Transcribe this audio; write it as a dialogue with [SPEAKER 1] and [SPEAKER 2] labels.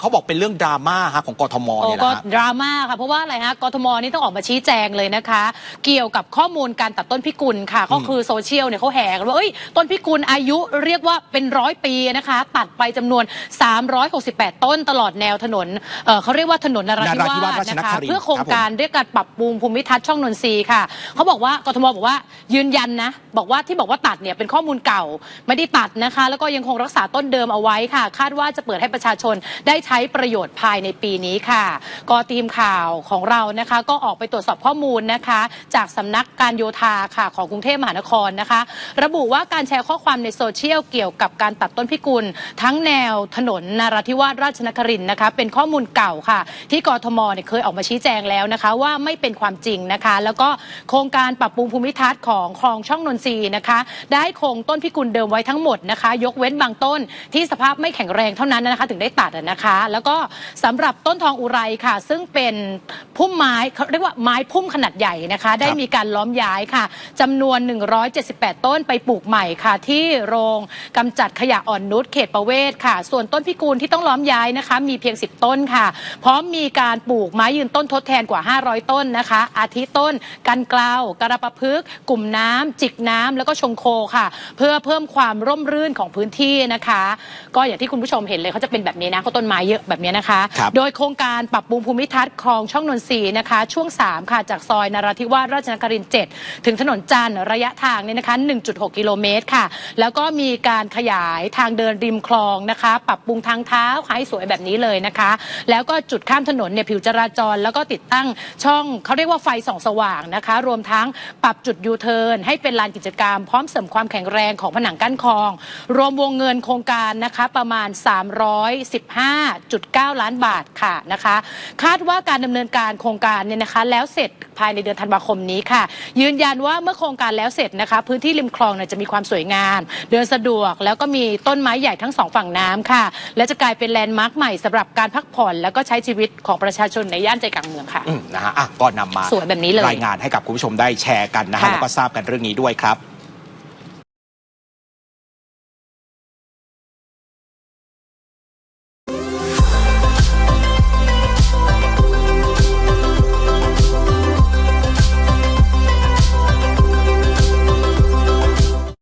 [SPEAKER 1] เขาบอกเป็นเรื่องดราม่าฮะของกทม
[SPEAKER 2] โอ้
[SPEAKER 1] เนี่ย
[SPEAKER 2] ก็
[SPEAKER 1] นะฮะ
[SPEAKER 2] ดราม่าค่ะ เพราะว่าอะไรฮะกทมนี่ต้องออกมาชี้แจงเลยนะคะ เกี่ยวกับข้อมูลการตัดต้นพิกุลค่ะ ก็คือโซเชียลเนี่ยเขาแห่กันว่าเอ้ยต้นพิกุลอายุเรียกว่าเป็นร้อยปีนะคะ ตัดไปจำนวน 368 ต้นตลอดแนวถนนเอ่อเขาเรียกว่าถนนนราธิ
[SPEAKER 1] นราธิวาส
[SPEAKER 2] วาส
[SPEAKER 1] ราชน
[SPEAKER 2] นะ
[SPEAKER 1] ค
[SPEAKER 2] คะ
[SPEAKER 1] รินทร์
[SPEAKER 2] เพื่อโครงการ เรียกการปรับปรุงภูมิทัศน์ช่องนนทรีย์ค่ะเขาบอกว่ากทมบอกว่ายืนยันนะ บอกว่าที่บอกว่าตัดเนี่ยเป็นข้อมูลเก่าไม่ได้ตัดนะคะ แล้วก็ยังคงรักษาต้นเดิมเอาไว้ค่ะ คาดว่าจะเปิดให้ประชาชนได้ใช้ช้ประโยชน์ภายในปีนี้ค่ะ ก็ทีมข่าวของเรานะคะ ก็ออกไปตรวจสอบข้อมูลนะคะ จากสำนักการโยธาค่ะของกรุงเทพมหานครนะคะ ระบุว่าการแชร์ข้อความในโซเชียลเกี่ยวกับการตัดต้นพิกุล ทั้งแนวถนนนาราธิวาสราชนครินนะคะ เป็นข้อมูลเก่าค่ะ ที่กรทมเนี่ยเคยออกมาชี้แจงแล้วนะคะ ว่าไม่เป็นความจริงนะคะ แล้วก็โครงการปรับปรุงภูมิทัศน์ของคลองช่องนนทรีนะคะ ได้คงต้นพิกุลเดิมไว้ทั้งหมดนะคะ ยกเว้นบางต้นที่สภาพไม่แข็งแรงเท่านั้นนะคะ ถึงได้ตัดนะคะแล้วก็สำหรับต้นทองอุไรค่ะ ซึ่งเป็นพุ่มไม้เขาเรียกว่าไม้พุ่มขนาดใหญ่นะคะ ได้มีการล้อมย้ายค่ะจำนวน 178 ต้นไปปลูกใหม่ค่ะ ที่โรงกำจัดขยะอ่อนนุชเขตประเวศค่ะ ส่วนต้นพิกุลที่ต้องล้อมย้ายนะคะ มีเพียง 10 ต้นค่ะ พร้อมมีการปลูกไม้ยืนต้นทดแทนกว่า 500 ต้นนะคะ อาทิต้น กันเกลาวกระประพฤกษ์กลุ่มน้ำจิกน้ำแล้วก็ชงโคค่ะ เพื่อเพิ่มความร่มรื่นของพื้นที่นะคะ ก็อย่างที่คุณผู้ชมเห็นเลยเขาจะเป็นแบบนี้นะเขาต้นไม้เยอะแบบนี้นะคะ
[SPEAKER 1] ครับ
[SPEAKER 2] โดยโครงการปรับปรุงภูมิทัศน์คลองช่องนนทรีย์นะคะ ช่วง 3 ค่ะจากซอยนราธิวาสราชนครินทร์7ถึงถนนจันทร์ระยะทางเนี่ยนะคะ 1.6 กิโลเมตรค่ะ แล้วก็มีการขยายทางเดินริมคลองนะคะ ปรับปรุงทางเท้าให้สวยแบบนี้เลยนะคะ แล้วก็จุดข้ามถนนเนี่ยผิวจราจร แล้วก็ติดตั้งช่องเขาเรียกว่าไฟส่องสว่างนะคะ รวมทั้งปรับจุดยูเทิร์นให้เป็นลานกิจกรรม พร้อมเสริมความแข็งแรงของผนังกั้นคลอง รวมวงเงินโครงการนะคะประมาณ315.9 ล้านบาทค่ะนะคะ คาดว่าการดำเนินการโครงการเนี่ยนะคะ แล้วเสร็จภายในเดือนธันวาคมนี้ค่ะ ยืนยันว่าเมื่อโครงการแล้วเสร็จนะคะ พื้นที่ริมคลองเนี่ยจะมีความสวยงาม เดินสะดวกแล้วก็มีต้นไม้ใหญ่ทั้งสองฝั่งน้ำค่ะ และจะกลายเป็นแลนด์มาร์คใหม่สำหรับการพักผ่อนแล้วก็ใช้ชีวิตของประชาชนในย่านใจกลางเมืองค่ะ
[SPEAKER 1] อืมนะฮะอะก็นำมา
[SPEAKER 2] สวยแบบนี้เลย
[SPEAKER 1] รายงานให้กับคุณผู้ชมได้แชร์กันนะฮะ
[SPEAKER 2] ค่ะ
[SPEAKER 1] แล้วก็ทราบกันเรื่องนี้ด้วยครับ